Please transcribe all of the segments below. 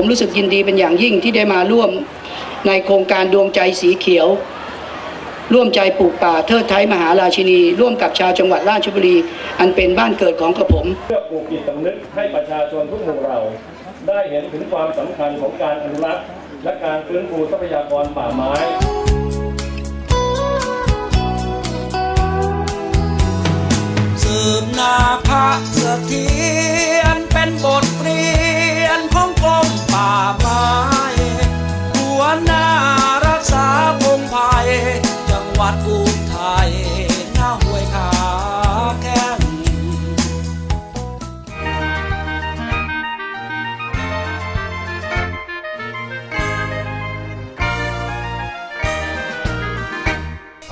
ผมรู้สึกยินดีเป็นอย่างยิ่งที่ได้มาร่วมในโครงการดวงใจสีเขียว ร่วมใจปลูกป่าเทิดไทยมหาราชินี ร่วมกับชาวจังหวัดราชบุรี อันเป็นบ้านเกิดของกระผม เพื่อปลูกจิตสำนึกให้ประชาชนทุกหมู่เรา ได้เห็นถึงความสำคัญของการอนุรักษ์และการฟื้นฟูทรัพยากรป่าไม้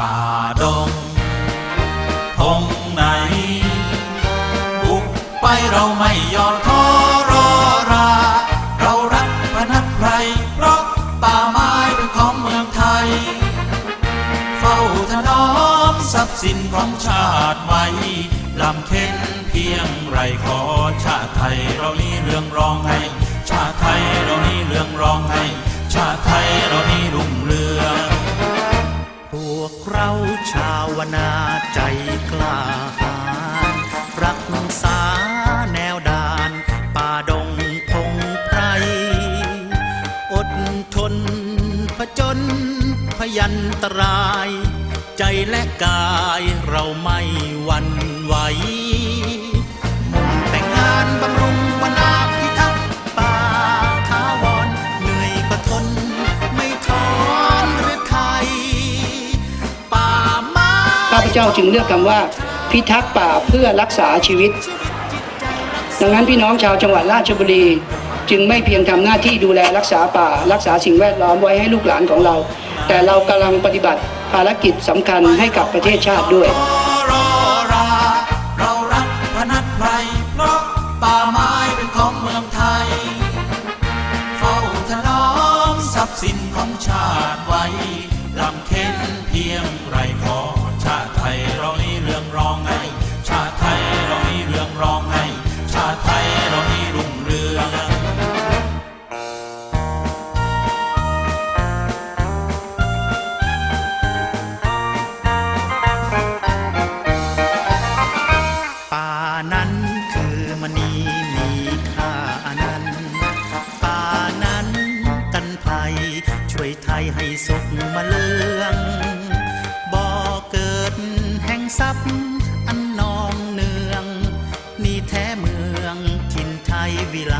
ป่าดงพงไหน บุกไปเราไม่ยอมท้อรอรา เรารักพนักไพรเพราะป่าไม้เป็นของเมืองไทย เฝ้าถนอมทรัพย์สินของชาติไว้ลำเค็นเพียงไรขอชาติไทยเรานี้เรื่องรองให้ เราชาวนาใจกล้าหาญรักษาแนวด่านป่าดงพงไพรอดทนผจญพยันตราย ใจและกายเราไม่หวั่นไหว เจ้าจึงเลือกคำว่า พิทักษ์ป่าเพื่อรักษาชีวิต ดังนั้นพี่น้องชาวจังหวัดราชบุรีจึงไม่เพียงทำหน้าที่ดูแลรักษาป่า รักษาสิ่งแวดล้อมไว้ให้ลูกหลานของเรา แต่เรากำลังปฏิบัติภารกิจสำคัญให้กับประเทศชาติด้วยรอราเรารักพนักไพรป่าไม้เป็นของเมืองไทยเฝ้าถนอมทรัพย์สินของชาติไว้ลำเค็นเพียงไรขอ ช่วยไทยให้สุขมาเลืองบ่อเกิดแห่งทรัพย์อันนองเนือง นี่แท้เมืองทินไทยวิไล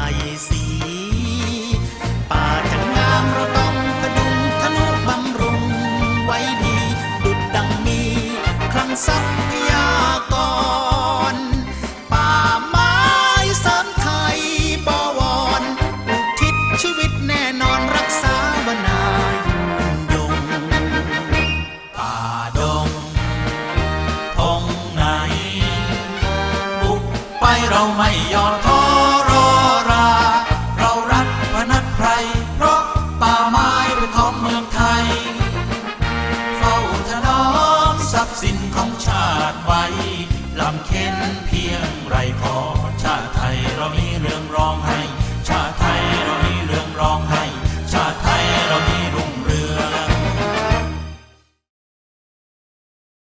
ไปเราไม่ยอมท้อรอรา เรารักพนักไพรเพราะป่าไม้เป็นของเมืองไทย เฝ้าถนอมทรัพย์สินของชาติไว้ลำเค็นเพียง